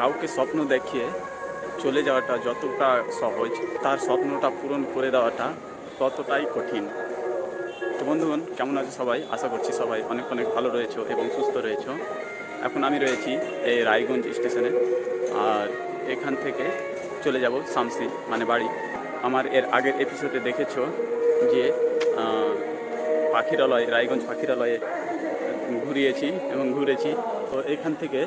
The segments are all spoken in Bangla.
কাউকে স্বপ্ন দেখিয়ে চলে যাওয়াটা যতটা সহজ, তার স্বপ্নটা পূরণ করে দেওয়াটা ততটাই কঠিন। তো বন্ধুগণ, কেমন আছে সবাই? আশা করছি সবাই অনেক অনেক ভালো রয়েছো এবং সুস্থ রয়েছো। এখন আমি রয়েছি এই রায়গঞ্জ স্টেশনে আর এখান থেকে চলে যাব শামসি মানে বাড়ি। আমার এর আগের এপিসোডে দেখেছ যে পাখিরালয়, রায়গঞ্জ পাখিরালয়ে ঘুরিয়েছি এবং ঘুরেছি। তো এখান থেকে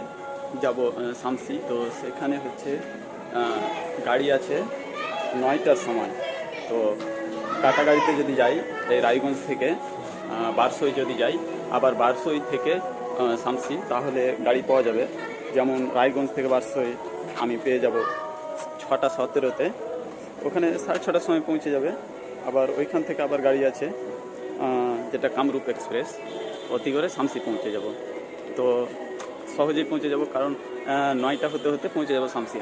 যাব শামসি তো সেখানে হচ্ছে গাড়ি আছে, নয়টার সময় তো টাটা গাড়িতে যদি যাই, এই রায়গঞ্জ থেকে বারসই যদি যাই, আবার বারসই থেকে শামসি তাহলে গাড়ি পাওয়া যাবে। যেমন রায়গঞ্জ থেকে বারসই আমি পেয়ে যাব ছটা সতেরোতে। ওখানে সাড়ে ছটার সময় পৌঁছে যাবে। আবার ওইখান থেকে আবার গাড়ি আছে যেটা কামরূপ এক্সপ্রেস। অতি করে শামসি পৌঁছে যাব। তো সহজেই পৌঁছে যাব, কারণ নয়টা হতে হতে পৌঁছে যাব শামসি।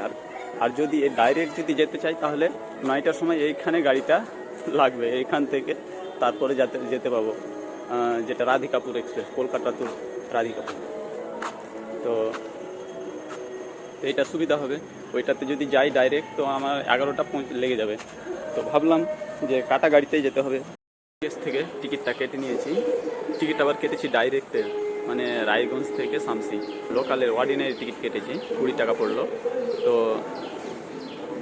আর যদি ডাইরেক্ট যদি যেতে চাই, তাহলে নয়টার সময় এইখানে গাড়িটা লাগবে, এইখান থেকে তারপরে যাতে, যেতে পাবো যেটা রাধিকাপুর এক্সপ্রেস কলকাতা টু রাধিকাপুর। তো তো এটা সুবিধা হবে। ওইটাতে যদি যাই ডাইরেক্ট তো আমার এগারোটা লেগে যাবে। তো ভাবলাম যে কাটা গাড়িতেই যেতে হবে। থেকে, টিকিটটা কেটে নিয়েছি। টিকিট আবার কেটেছি ডাইরেক্টের মানে রায়গঞ্জ থেকে শামসি লোকালের অর্ডিনারি টিকিট কেটেছি, কুড়ি টাকা পড়ল। তো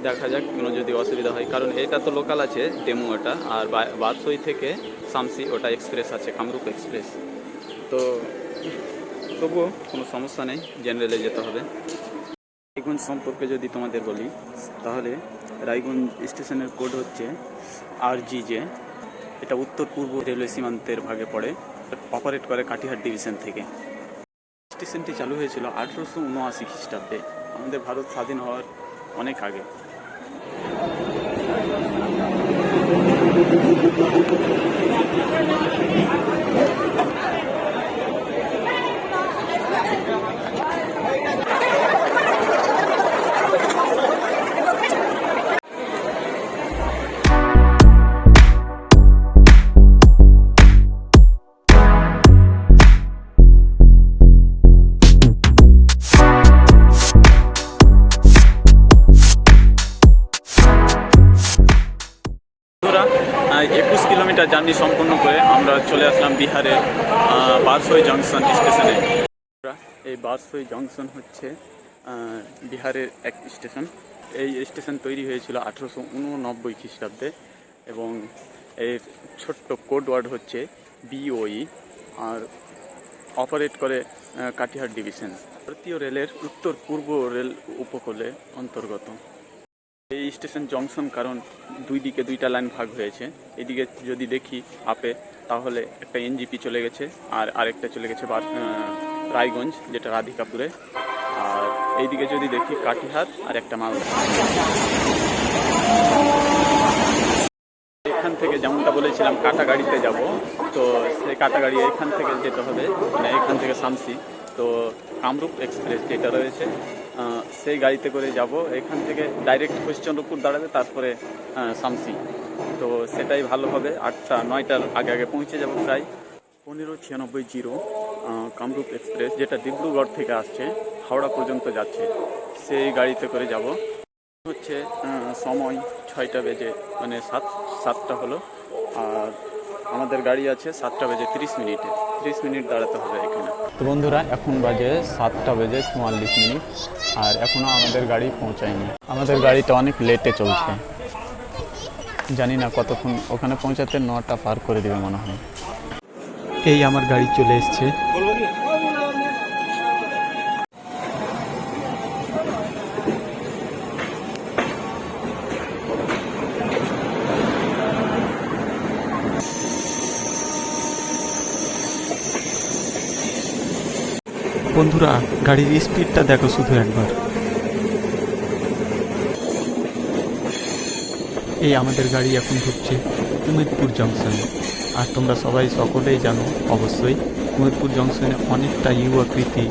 দেখা যাক কোনো যদি অসুবিধা হয়। কারণ এটা তো লোকাল আছে ডেমো ওটা। আর বা- বারসই থেকে শামসি ওটা এক্সপ্রেস আছে, কামরূপ এক্সপ্রেস তো তবুও কোনো সমস্যা নেই জেনারেলে যেতে হবে। রায়গঞ্জ সম্পর্কে যদি তোমাদের বলি, তাহলে রায়গঞ্জ স্টেশনের কোড হচ্ছে আর জি জে এটা উত্তর পূর্ব রেলওয়ে সীমান্তের ভাগে পড়ে। অপারেট করে কাটিহার ডিভিশন থেকে। স্টেশনটি চালু হয়েছিল আঠেরোশো উনআশি খ্রিস্টাব্দে, আমাদের ভারত স্বাধীন হওয়ার অনেক আগে। একুশ কিলোমিটার জার্নি সম্পন্ন করে আমরা চলে আসলাম বিহারের বারসই জংশন স্টেশনে। এই বারসই জংশন হচ্ছে বিহারের এক স্টেশন। এই স্টেশন তৈরি হয়েছিল আঠেরোশো উননব্বই খ্রিস্টাব্দে এবং এর ছোট্ট কোড ওয়ার্ড হচ্ছে বিওই আর অপারেট করে কাটিহার ডিভিশন। ভারতীয় রেলের উত্তর পূর্ব রেল উপকূলে অন্তর্গত। এই স্টেশন জংশন কারণ দুই দিকে দুইটা লাইন ভাগ হয়েছে। এদিকে যদি দেখি আপে, তাহলে একটা এনজিপি চলে গেছে আর আরেকটা চলে গেছে রায়গঞ্জ, যেটা রাধিকাপুরে। আর এইদিকে যদি দেখি কাটিহার আর একটা মালদা। এখান থেকে যেমনটা বলেছিলাম কাটা গাড়িতে যাব। তো সেই কাটা গাড়ি এখান থেকে যেতে হবে। মানে এখান থেকে শামসি তো কামরূপ এক্সপ্রেস যেটা রয়েছে সেই গাড়িতে করে যাব। এখান থেকে ডাইরেক্ট কোয়েশ্চনপুর দাঁড়াবে, তারপরে শামসি। তো সেটাই ভালো হবে। আটটা, নয়টার আগে আগে পৌঁছে যাব প্রায়। পনেরো ছিয়ানব্বই জিরো কামরূপ এক্সপ্রেস, যেটা ডিব্রুগড় থেকে আসছে, হাওড়া পর্যন্ত যাচ্ছে, সেই গাড়িতে করে যাব। হচ্ছে সময় ছয়টা বেজে মানে সাত, সাতটা হলো। আর আমাদের গাড়ি আছে সাতটা বেজে তিরিশ মিনিটে। তিরিশ মিনিট দাঁড়াতে হবে এখানে। তো বন্ধুরা, এখন বাজে সাতটা বেজে চুয়াল্লিশ মিনিট। আর এখনও আমাদের গাড়ি পৌঁছায়নি। আমাদের গাড়িটা অনেক লেটে চলছে। জানি না কতক্ষণ, ওখানে পৌঁছাতে নটা পার করে দেবে মনে হয়। এই আমার গাড়ি চলে এসছে। বন্ধুরা, গাড়ির স্পিডটা দেখো শুধু একবার। এই আমাদের গাড়ি এখন ঢুকছে কুমিরপুর জংশন আর তোমরা সবাই সকলেই জানো, অবশ্যই কুমিরপুর জংশনে অনেকটা ইউ আকৃতি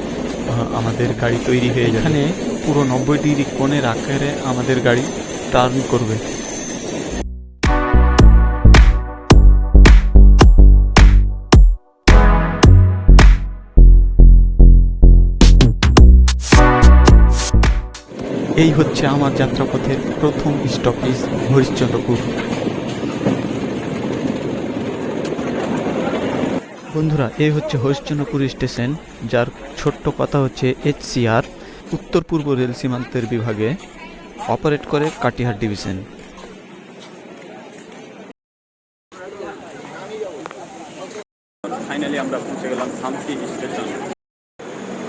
আমাদের গাড়ি তৈরি হয়ে যায় এখানে পুরো নব্বই ডিগ্রি কোণের আকারে আমাদের গাড়ি টার্ন করবে। এই হচ্ছে আমার যাত্রাপথের প্রথম স্টপেজ হরিশ্চন্দ্রপুর। বন্ধুরা, এই হচ্ছে হরিশ্চন্দ্রপুর স্টেশন, যার ছোট্ট কথা হচ্ছে এইচসিআর উত্তর পূর্ব রেল সীমান্তের বিভাগে অপারেট করে কাটিহার ডিভিশন। ফাইনালি আমরা পৌঁছে গেলাম শামসি স্টেশন।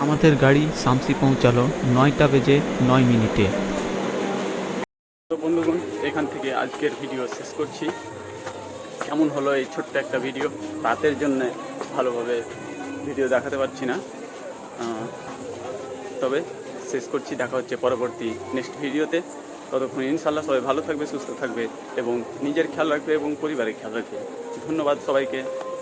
আমাদের গাড়ি সামসি পৌঁছালো নয়টা বেজে নয় মিনিটে। তো বন্ধুগণ, এখান থেকে আজকের ভিডিও শেষ করছি। কেমন হলো এই ছোট্ট একটা ভিডিও? রাতের জন্য ভালোভাবে ভিডিও দেখাতে পারছি না। তবে শেষ করছি, দেখা হচ্ছে পরবর্তী নেক্সট ভিডিওতে। ততক্ষণ ইনশাল্লাহ সবাই ভালো থাকবে, সুস্থ থাকবে এবং নিজের খেয়াল রাখবে এবং পরিবারের খেয়াল রাখবে। ধন্যবাদ সবাইকে।